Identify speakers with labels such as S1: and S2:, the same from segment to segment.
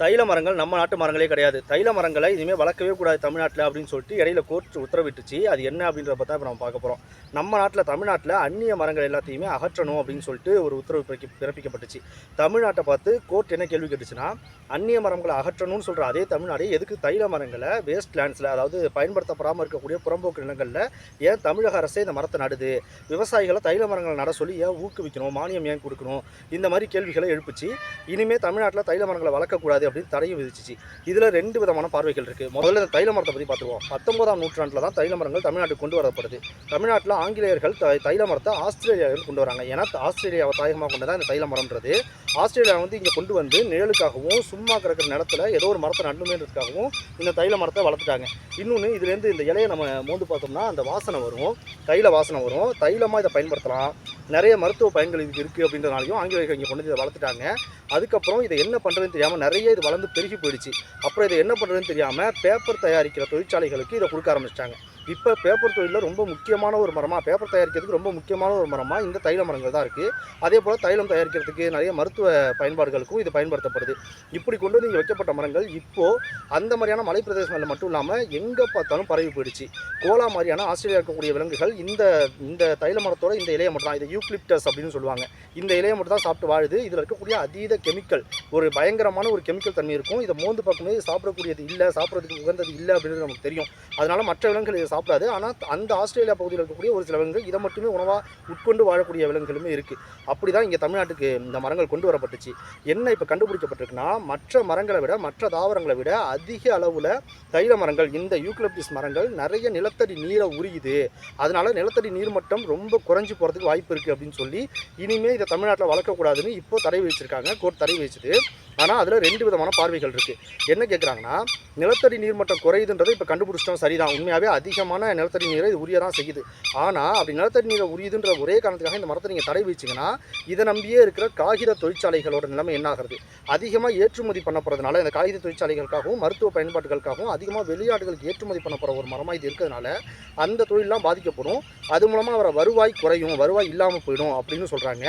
S1: தைல மரங்கள் நம்ம நாட்டு மரங்களே கிடையாது. தைல மரங்களை இனிமேல் வளர்க்கவே கூடாது தமிழ்நாட்டில் அப்படின்னு சொல்லிட்டு இடையில கோர்ட் உத்தரவிட்டுச்சு. அது என்ன அப்படின்றத பார்த்தா இப்போ நம்ம பார்க்க போகிறோம் நம்ம நாட்டில் தமிழ்நாட்டில் அந்நிய மரங்கள் எல்லாத்தையுமே அகற்றணும் அப்படின்னு சொல்லிட்டு ஒரு உத்தரவு பிறப்பி பிறப்பிக்கப்பட்டுச்சு. தமிழ்நாட்டை பார்த்து கோர்ட் என்ன கேள்வி கேட்டுச்சுன்னா அந்நிய மரங்களை அகற்றணும்னு சொல்கிற அதே தமிழ்நாடு எதுக்கு தைல மரங்களை வேஸ்ட் லேண்ட்ஸில் அதாவது பயன்படுத்தப்படாமல் இருக்கக்கூடிய புறம்போக்கு நிலங்களில் ஏன் தமிழக அரசே இந்த மரத்தை நடுது? விவசாயிகளை தைல மரங்களை நட சொல்லி ஏன் ஊக்குவிக்கணும்? மானியம் ஏன் கொடுக்கணும்? இந்த மாதிரி கேள்விகளை எழுப்பிச்சு. இனிமேல் தமிழ்நாட்டில் தைல மரங்களை வளர்க்கக்கூடாது அப்படின்னு தடையும் விதிச்சிச்சு. இதில் ரெண்டு விதமான பார்வைகள் இருக்குது முதல்ல இந்த தைல மரத்தை பற்றி பார்த்துருவோம். பத்தொன்பதாம் நூற்றாண்டில் தான் தைல மரங்கள் தமிழ்நாட்டுக்கு கொண்டு வரப்படுது. தமிழ்நாட்டில் ஆங்கிலேயர்கள் த தைல மரத்தை ஆஸ்திரேலியாவில் கொண்டு வராங்க. ஏன்னா ஆஸ்திரேலியாவை தாயகமாக கொண்டு தான் இந்த தைல மரம்ன்றது. ஆஸ்திரேலியா வந்து இங்கே கொண்டு வந்து நிழலுக்காகவும் சும்மா கிடக்கிற நிலத்துல ஏதோ ஒரு மரத்தை நடுமேன்றதுக்காகவும் இந்த தைல மரத்தை வளர்த்துட்டாங்க. இன்னொன்று இதுலேருந்து இந்த இலையை நம்ம மோந்து பார்த்தோம்னா அந்த வாசனை வரும். தைல வாசனை வரும். தைலமாக இதை பயன்படுத்தலாம். நிறைய மருத்துவ பயன்கள் இதுக்கு இருக்குது அப்படின்றனாலையும் ஆங்கிலேயர்கள் இங்கே கொண்டு வந்து இதை வளர்த்துட்டாங்க. அதுக்கப்புறம் இதை என்ன பண்ணுறதுன்னு தெரியாமல் நிறைய இது வளர்ந்து பெருகி போயிடுச்சு. அப்புறம் இதை என்ன பண்ணுறதுன்னு தெரியாமல் பேப்பர் தயாரிக்கிற தொழிற்சாலைகளுக்கு இதை கொடுக்க ஆரம்பிச்சிட்டாங்க. இப்போ பேப்பர் தொழிலில் ரொம்ப முக்கியமான ஒரு மரமாக பேப்பர் தயாரிக்கிறதுக்கு ரொம்ப முக்கியமான ஒரு மரமாக இந்த தைல மரங்கள் தான் இருக்குது அதே போல் தைலம் தயாரிக்கிறதுக்கு நிறைய மருத்துவ பயன்பாடுகளுக்கும் இது பயன்படுத்தப்படுது. இப்படி கொண்டு வந்து இங்கே வைக்கப்பட்ட மரங்கள் இப்போது அந்த மாதிரியான மலை பிரதேசங்களில் மட்டும் இல்லாமல் எங்கே பார்த்தாலும் பரவி போயிடுச்சு. கோலா மாதிரியான ஆஸ்திரேலியா இருக்கக்கூடிய விலங்குகள் இந்த இந்த தைல மரத்தோட இந்த இலையை மட்டும் தான் இதை யூக்லிப்டஸ் அப்படின்னு சொல்லுவாங்க. இந்த இலையை மட்டும் தான் சாப்பிட்டு வாழுது. இதில் இருக்கக்கூடிய அதீத கெமிக்கல் ஒரு பயங்கரமான ஒரு கெமிக்கல் தன்மை இருக்கும். இதை மோந்து பார்க்கும்போது சாப்பிடக்கூடியது இல்லை சாப்பிட்றதுக்கு உகந்தது இல்லை அப்படின்றது நமக்கு தெரியும். அதனால் மற்ற விலங்குகள் இதை சாப்பிடாது. ஆனால் அந்த ஆஸ்திரேலியா பகுதியில் இருக்கக்கூடிய ஒரு சில விலங்குகள் இதை மட்டுமே உணவாக உட்கொண்டு வாழக்கூடிய விலங்குகளுமே இருக்குது அப்படி தான் இங்கே தமிழ்நாட்டுக்கு இந்த மரங்கள் கொண்டு வரப்பட்டுச்சு. என்ன இப்போ கண்டுபிடிக்கப்பட்டிருக்குன்னா மற்ற மரங்களை விட மற்ற தாவரங்களை விட அதிக அளவில் தைல மரங்கள் இந்த யூக்லப்டிஸ் மரங்கள் நிறைய நிலத்தடி நீரை உரியுது. அதனால் நிலத்தடி நீர்மட்டம் ரொம்ப குறைஞ்சி போகிறதுக்கு வாய்ப்பு இருக்குது அப்படின்னு சொல்லி இனிமேல் இதை தமிழ்நாட்டில் வளர்க்கக்கூடாதுன்னு இப்போ தடை விதிச்சிருக்காங்க கோர்ட் தடை விதிச்சது. ஆனால் அதில் ரெண்டு விதமான பார்வைகள் இருக்குது என்ன கேட்குறாங்கன்னா நிலத்தடி நீர்மட்டம் குறையுதுன்றதை இப்போ கண்டுபிடிச்சிட்டோம் சரிதான். உண்மையாகவே அதிகம் அதிகமான நிலத்தடி நீரை இது உரிய தான் செய்யுது. ஆனால் அப்படி நிலத்தடி நீரை உரியுதுன்ற ஒரே காரணத்துக்காக இந்த மரத்தை நீங்கள் தடை வச்சிங்கன்னா இதை நம்பியே இருக்கிற காகித தொழிற்சாலைகளோட நிலைமை என்னாகிறது அதிகமாக ஏற்றுமதி பண்ண போகிறதுனால இந்த காகித தொழிற்சாலைகளுக்காகவும் மருத்துவ பயன்பாடுகளுக்காகவும் அதிகமாக வெளிநாடுகளுக்கு ஏற்றுமதி பண்ண போகிற ஒரு மரமாக இது இருக்கிறதுனால அந்த தொழிலெலாம் பாதிக்கப்படும். அது மூலமாக அவரை வருவாய் குறையும் வருவாய் இல்லாமல் போயிடும் அப்படின்னு சொல்கிறாங்க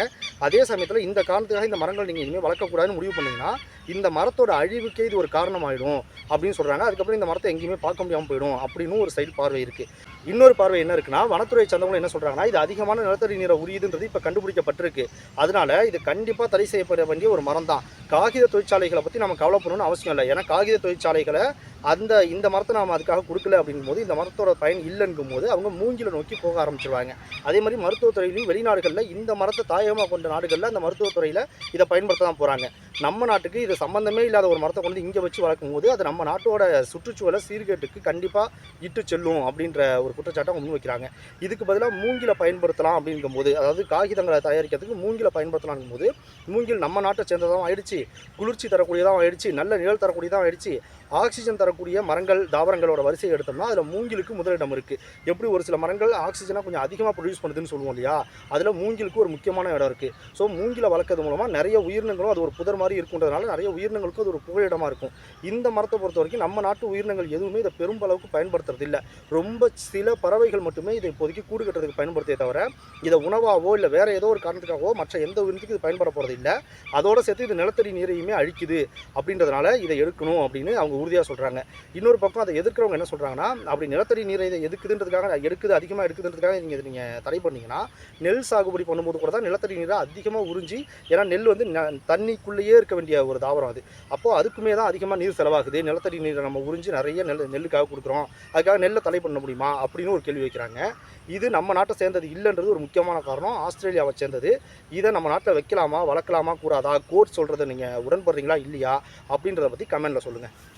S1: அதே சமயத்தில் இந்த காரணத்துக்காக இந்த மரங்கள் நீங்கள் இனிமேல் வளர்க்கக்கூடாதுன்னு முடிவு பண்ணீங்கன்னா இந்த மரத்தோட அழிவுக்கே இது ஒரு காரணமாயிடும் அப்படின்னு சொல்கிறாங்க அதுக்கப்புறம் இந்த மரத்தை எங்கேயுமே பார்க்க முடியாமல் போயிடும் அப்படின்னு ஒரு சைடு பார்வை இருக்குது இன்னொரு பார்வை என்ன இருக்குன்னா வனத்துறை சார்ந்தவங்க என்ன சொல்கிறாங்கன்னா இது அதிகமான நிலத்தடி நீரை உரியுதுன்றது இப்போ கண்டுபிடிக்கப்பட்டிருக்கு. அதனால இது கண்டிப்பாக தடை செய்யப்பட வேண்டிய ஒரு மரம் தான் காகித தொழிற்சாலைகளை பற்றி நம்ம கவலைப்படணும்னு அவசியம் இல்லை. ஏன்னா காகித தொழிற்சாலைகளை அந்த இந்த மரத்தை நாம் அதுக்காக கொடுக்கல அப்படிங்கும்போது இந்த மரத்தோட பயன் இல்லைங்கும் போது அவங்க மூங்கில நோக்கி போக ஆரம்பிச்சிருவாங்க. அதே மாதிரி மருத்துவத்துறையிலையும் வெளிநாடுகளில் இந்த மரத்தை தாயகமாக கொண்ட நாடுகளில் அந்த மருத்துவத்துறையில் இதை பயன்படுத்த தான் போகிறாங்க நம்ம நாட்டுக்கு இது சம்மந்தமே இல்லாத ஒரு மரத்தை கொண்டு இங்கே வச்சு வளர்க்கும் போது அது நம்ம நாட்டோட சுற்றுச்சூழலை சீர்கேட்டுக்கு கண்டிப்பாக இட்டு செல்லும் அப்படின்ற ஒரு குற்றச்சாட்டை முன் வைக்கிறாங்க. இதுக்கு பதிலாக மூங்கில பயன்படுத்தலாம் அப்படிங்கும்போது அதாவது காகிதங்களை தயாரிக்கிறதுக்கு மூங்கில பயன்படுத்தலாம்ங்கும் போது மூங்கில் நம்ம நாட்டை சேர்ந்ததாகவும் ஆயிடுச்சு. குளிர்ச்சி தரக்கூடியதாகவும் ஆயிடுச்சு. நல்ல நிழல் தரக்கூடியதாகவும் ஆயிடுச்சு. ஆக்சிஜன் தரக்கூடிய மரங்கள் தாவரங்களோட வரிசையை எடுத்தோம்னா அதில் மூங்கிலுக்கு முதலிடம் இருக்குது எப்படி ஒரு சில மரங்கள் ஆக்சிஜனை கொஞ்சம் அதிகமாக ப்ரொடியூஸ் பண்ணுதுன்னு சொல்லுவோம் இல்லையா? அதில் மூங்கிலுக்கு ஒரு முக்கியமான இடம் இருக்குது ஸோ மூங்கில வளர்க்கறது மூலமாக நிறைய உயிரினங்களும் அது ஒரு புதர் மாதிரி இருக்குன்றதுனால நிறைய உயிரினங்களுக்கும் அது ஒரு புகழிடமாக இருக்கும். இந்த மரத்தை பொறுத்த வரைக்கும் நம்ம நாட்டு உயிரினங்கள் எதுவுமே இதை பெரும்பளவுக்கு பயன்படுத்துறது இல்லை. ரொம்ப சில பறவைகள் மட்டுமே இதை இப்போதைக்கு கூடு கட்டுறதுக்கு பயன்படுத்தியே தவிர இதை உணவாவோ இல்லை வேறு ஏதோ ஒரு காரணத்துக்காகவோ மற்ற எந்த உயிரினத்துக்கு இது பயன்பட போகிறது இல்லை. அதோட சேர்த்து இது நிலத்தடி நீரையுமே அழிக்குது. அப்படின்றதுனால இதை எடுக்கணும் அப்படின்னு அவங்க உறுதியாக சொல்கிறாங்க இன்னொரு பக்கம் அதை எதிர்க்கிறவங்க என்ன சொல்கிறாங்கன்னா அப்படி நிலத்தடி நீரை இதை எதுக்குதுன்றதுக்காக எடுக்குது அதிகமாக எடுக்குதுன்றதுக்காக நீங்கள் இதை நீங்கள் தடை பண்ணீங்கன்னா நெல் சாகுபடி பண்ணும்போது கூட தான் நிலத்தடி நீரை அதிகமாக உறிஞ்சி ஏன்னா நெல் வந்து ந- தண்ணிக்குள்ளேயே இருக்க வேண்டிய ஒரு தாவரம் அது. அப்போது அதுக்குமே தான் அதிகமாக நீர் செலவாகுது. நிலத்தடி நீரை நம்ம உறிஞ்சி நிறைய நெல் நெல்லுக்காக கொடுக்குறோம். அதுக்காக நெல்லை தடை பண்ண முடியுமா? அப்படின்னு ஒரு கேள்வி வைக்கிறாங்க. இது நம்ம நாட்டை சேர்ந்தது இல்லைன்றது ஒரு முக்கியமான காரணம். ஆஸ்திரேலியாவை சேர்ந்தது. இதை நம்ம நாட்டில் வைக்கலாமா? வளர்க்கலாமா? கூடாதா கோர்ட் சொல்கிறத நீங்கள் உடன்படுறீங்களா? இல்லையா? அப்படின்றத பற்றி கமெண்ட்டில் சொல்லுங்கள்